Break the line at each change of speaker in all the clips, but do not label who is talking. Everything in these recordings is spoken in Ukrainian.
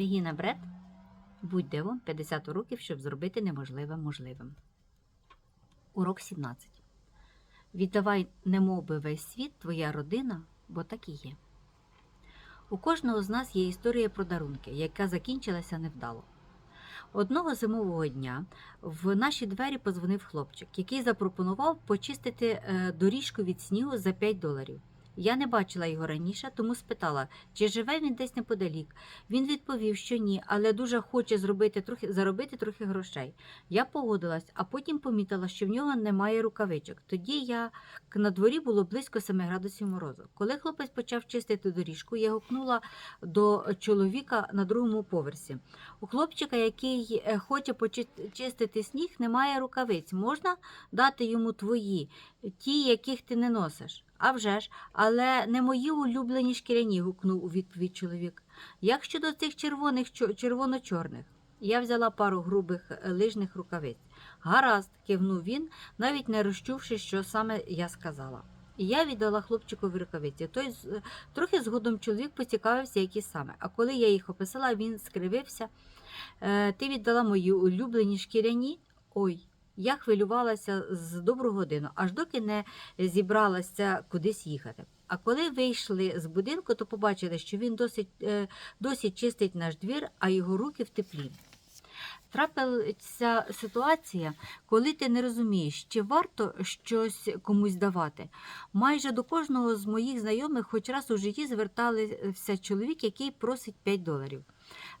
Регіна Бред. Будь дивом 50 уроків, щоб зробити неможливе можливим. Урок 17. Віддавай немовби весь світ, твоя родина, бо так і є. У кожного з нас є історія про дарунки, яка закінчилася невдало. Одного зимового дня в наші двері позвонив хлопчик, який запропонував почистити е, доріжку від снігу за 5 доларів. Я не бачила його раніше, тому спитала, чи живе він десь неподалік. Він відповів, що ні, але дуже хоче зробити трохи, заробити трохи грошей. Я погодилась, а потім помітила, що в нього немає рукавичок. Тоді я на дворі було близько 7 градусів морозу. Коли хлопець почав чистити доріжку, я гукнула до чоловіка на другому поверсі. У хлопчика, який е, хоче почистити сніг, немає рукавиць. Можна дати йому твої, ті, яких ти не носиш. А вже ж, але не мої улюблені шкіряні, гукнув у відповідь чоловік. Як щодо цих червоних чо- червоно-чорних? Я взяла пару грубих е, лижних рукавиць. Гаразд, кивнув він, навіть не розчувши, що саме я сказала. Я віддала хлопчикові рукавиці. Той е, трохи згодом чоловік поцікавився, які саме. А коли я їх описала, він скривився. Е, ти віддала мої улюблені шкіряні? Ой, я хвилювалася з добру годину, аж доки не зібралася кудись їхати. А коли вийшли з будинку, то побачили, що він досить, е, досі чистить наш двір, а його руки в теплі. Трапилася ситуація, коли ти не розумієш, чи варто щось комусь давати. Майже до кожного з моїх знайомих хоч раз у житті звертався чоловік, який просить 5 доларів,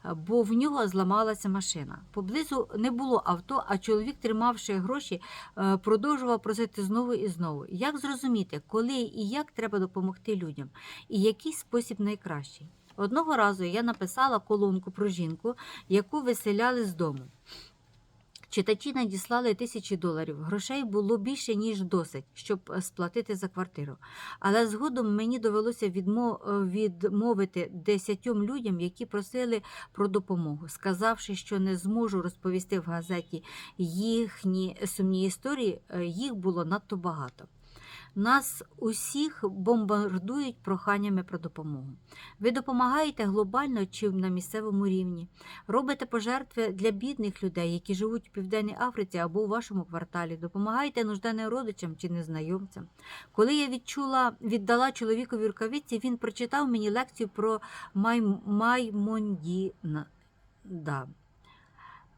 бо в нього зламалася машина. Поблизу не було авто, а чоловік, тримавши гроші, е, продовжував просити знову і знову. Як зрозуміти, коли і як треба допомогти людям, і який спосіб найкращий? Одного разу я написала колонку про жінку, яку виселяли з дому. Читачі надіслали тисячі доларів. Грошей було більше, ніж досить, щоб е, сплатити за квартиру. Але згодом мені довелося е, відмовити десятьом людям, які просили про допомогу, сказавши, що не зможу розповісти в газеті їхні сумні історії, е, їх було надто багато. Нас усіх бомбардують проханнями про допомогу. Ви допомагаєте глобально чи на місцевому рівні, робите пожертви для бідних людей, які живуть у Південній Африці або у вашому кварталі, допомагаєте нужденним родичам чи незнайомцям. Коли я відчула, віддала чоловікові рукавиці, він прочитав мені лекцію про Май... Маймондіна. Да.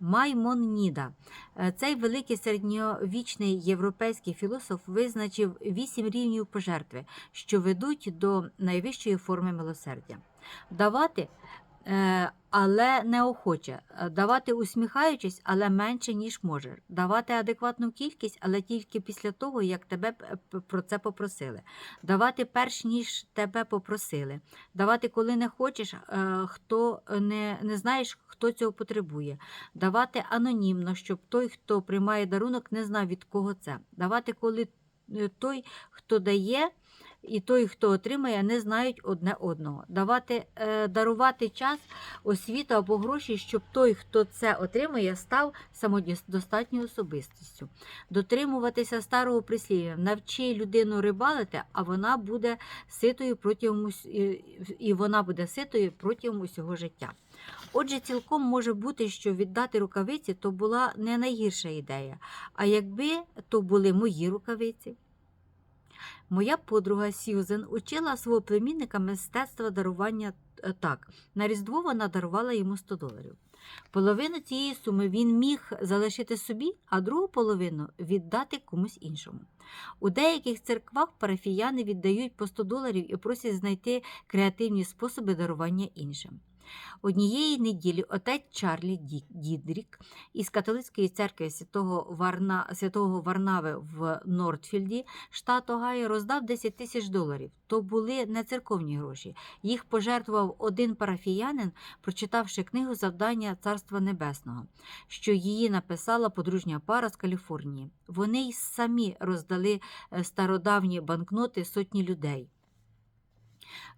Маймоніда. Е, Цей великий середньовічний європейський філософ визначив вісім рівнів пожертви, що ведуть до найвищої форми милосердя. Давати, е, але неохоче, Е, давати усміхаючись, але менше, ніж можеш, давати адекватну кількість, але тільки після того, як тебе п- про це попросили, давати перш ніж тебе попросили, давати, коли не хочеш, е, хто не, не знаєш, хто цього потребує, давати анонімно, щоб той, хто приймає дарунок, не знав від кого це, давати, коли е, той, хто дає. І той, хто отримає, не знають одне одного. Давати, е, дарувати час, освіту або гроші, щоб той, хто це отримує, став самодостатньою особистістю. Дотримуватися старого прислів'я, навчи людину рибалити, а вона буде ситою протягом і вона буде ситою протягом усього життя. Отже, цілком може бути, що віддати рукавиці то була не найгірша ідея. А якби то були мої рукавиці. Моя подруга Сьюзен учила свого племінника мистецтва дарування е, так. На Різдво вона дарувала йому 100 доларів. Половину цієї суми він міг залишити собі, а другу половину віддати комусь іншому. У деяких церквах парафіяни віддають по 100 доларів і просять знайти креативні способи дарування іншим. Однієї неділі отець Чарлі Дідрік із католицької церкви святого, Варна, святого Варнави в Нортфілді, штат Огайо, роздав 10 тисяч доларів. То були не церковні гроші. Їх пожертвував один парафіянин, прочитавши книгу Завдання Царства Небесного, що її написала подружня пара з Каліфорнії. Вони й самі роздали е, стародавні банкноти сотні людей.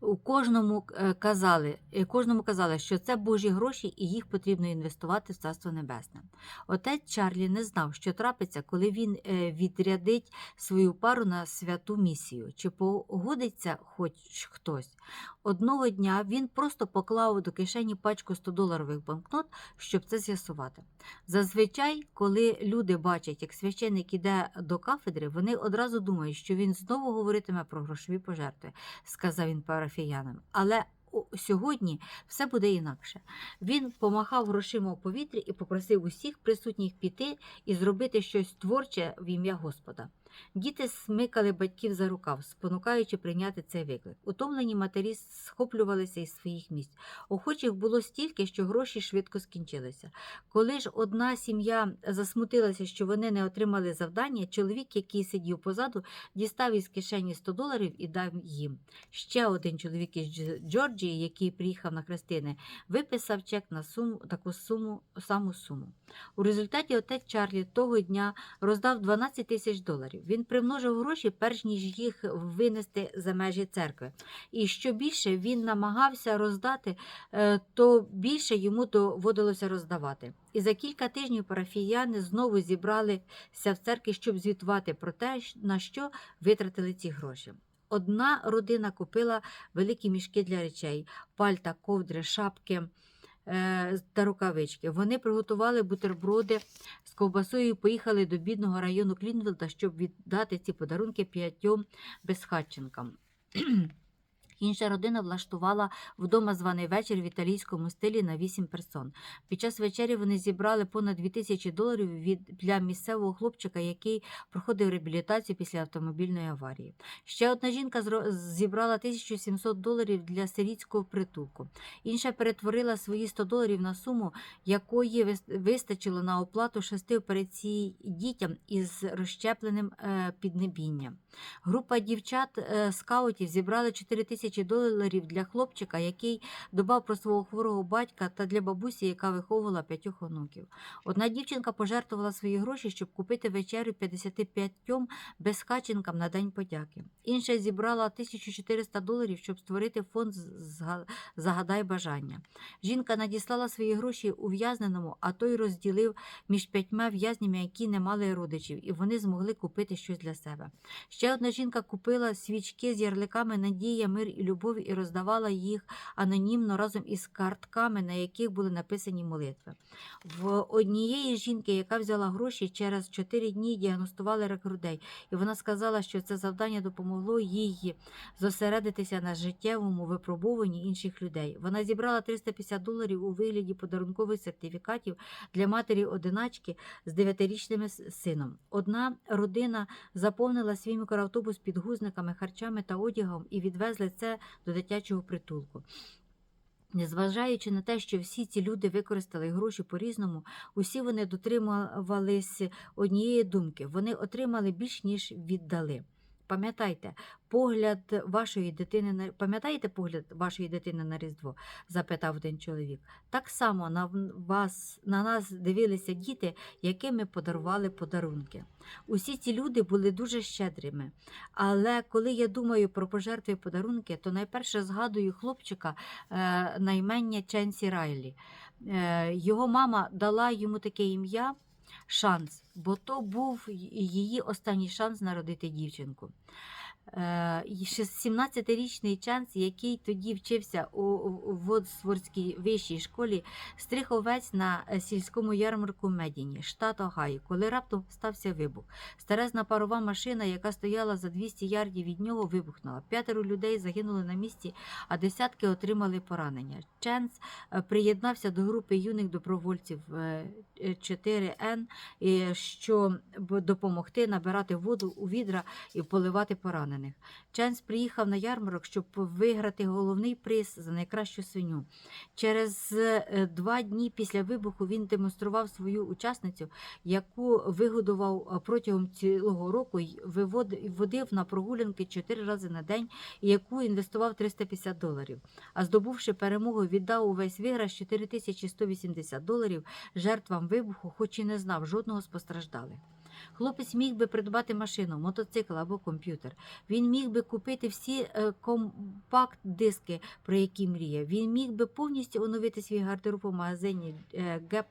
У кожному е, казали, е, кожному казали, що це Божі гроші і їх потрібно інвестувати в Царство Небесне. Отець Чарлі не знав, що трапиться, коли він е, відрядить свою пару на святу місію, чи погодиться хоч хтось. Одного дня він просто поклав до кишені пачку 100-доларових банкнот, щоб це з'ясувати. Зазвичай, коли люди бачать, як священник іде до кафедри, вони одразу думають, що він знову говоритиме про грошові пожертви, сказав він парафіянам. Але сьогодні все буде інакше. Він помахав грошима у повітрі і попросив усіх присутніх піти і зробити щось творче в ім'я Господа. Діти смикали батьків за рукав, спонукаючи прийняти цей виклик. Утомлені матері схоплювалися із своїх місць. Охочих було стільки, що гроші швидко скінчилися. Коли ж одна сім'я засмутилася, що вони не отримали завдання, чоловік, який сидів позаду, дістав із кишені 100 доларів і дав їм. Ще один чоловік із Джорджії, який приїхав на хрестини, виписав чек на суму таку суму, саму суму. У результаті отець Чарлі того дня роздав 12 тисяч доларів. Він примножив гроші, перш ніж їх винести за межі церкви. І що більше він намагався роздати, е, то більше йому доводилося роздавати. І за кілька тижнів парафіяни знову зібралися в церкві, щоб звітувати про те, на що витратили ці гроші. Одна родина купила великі мішки для речей, пальта, ковдри, шапки та рукавички. Вони приготували бутерброди з ковбасою і поїхали до бідного району Клінвілда, щоб віддати ці подарунки п'ятьом безхатченкам. Інша родина влаштувала вдома званий вечір в італійському стилі на 8 персон. Під час вечері вони зібрали понад 2000 доларів від для місцевого хлопчика, який проходив реабілітацію після автомобільної аварії. Ще одна жінка зібрала 1700 доларів для сирітського притулку. Інша перетворила свої 100 доларів на суму, якої вистачило на оплату шести операцій дітям із розщепленим е, піднебінням. Група дівчат е, скаутів зібрали 4 тисячі доларів для хлопчика, який дбав про свого хворого батька, та для бабусі, яка виховувала п'ятьох онуків. Одна дівчинка пожертвувала свої гроші, щоб купити вечерю 55 безхаченкам на День подяки. Інша зібрала 1400 доларів, щоб створити фонд Загадай бажання. Жінка надіслала свої гроші ув'язненому, а той розділив між п'ятьма в'язнями, які не мали родичів, і вони змогли купити щось для себе. Ще одна жінка купила свічки з ярликами Надія, мир і любов і роздавала їх анонімно разом із картками, на яких були написані молитви. В однієї жінки, яка взяла гроші, через 4 дні діагностували рак грудей, і вона сказала, що це завдання допомогло їй зосередитися на життєвому випробуванні інших людей. Вона зібрала 350 доларів у вигляді подарункових сертифікатів для матері одиначки з 9-річним сином. Одна родина заповнила свій мікроавтобус підгузниками, харчами та одягом і відвезли це до дитячого притулку. Незважаючи на те, що всі ці люди використали гроші по-різному, усі вони дотримувалися однієї думки. Вони отримали більш ніж віддали. Пам'ятайте, погляд вашої дитини на пам'ятаєте погляд вашої дитини на Різдво? запитав один чоловік. Так само на вас на нас дивилися діти, яким подарували подарунки. Усі ці люди були дуже щедрими. Але коли я думаю про пожертви подарунки, то найперше згадую хлопчика е, на імення Ченсі Райлі. Е, його мама дала йому таке ім'я шанс, бо то був її останній шанс народити дівчинку. Е, і ще 17-річний Чанс, який тоді вчився у Водсворській вищій школі, стриг овець на е, сільському ярмарку Медіні, штат Огайо, коли раптом стався вибух. Старезна парова машина, яка стояла за 200 ярдів від нього, вибухнула. П'ятеро людей загинули на місці, а десятки отримали поранення. Ченс е, приєднався до групи юних добровольців е, е, 4Н, е, що допомогти набирати воду у відра і поливати поранених. Ченс приїхав на ярмарок, щоб виграти головний приз за найкращу свиню. Через е, два дні після вибуху він демонстрував свою учасницю, яку вигодував е, протягом цілого року вивод- водив на прогулянки чотири рази на день, і яку інвестував 350 доларів. А здобувши перемогу, віддав увесь виграш 4180 доларів жертвам вибуху, хоч і не знав жодного з постраждалих. Хлопець міг би придбати машину, мотоцикл або комп'ютер. Він міг би купити всі е, компакт-диски, про які мріяв. Він міг би повністю оновити свій гардероб у магазині е, Gap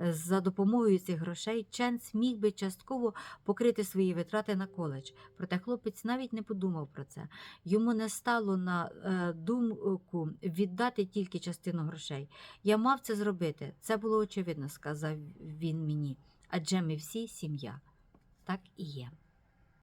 е, за допомогою цих грошей. Ченс міг би частково покрити свої витрати на коледж. Проте хлопець навіть не подумав про це. Йому не стало на думку віддати тільки частину грошей. Я мав це зробити. Це було очевидно, сказав він мені. Адже ми всі сім'я. Так і є.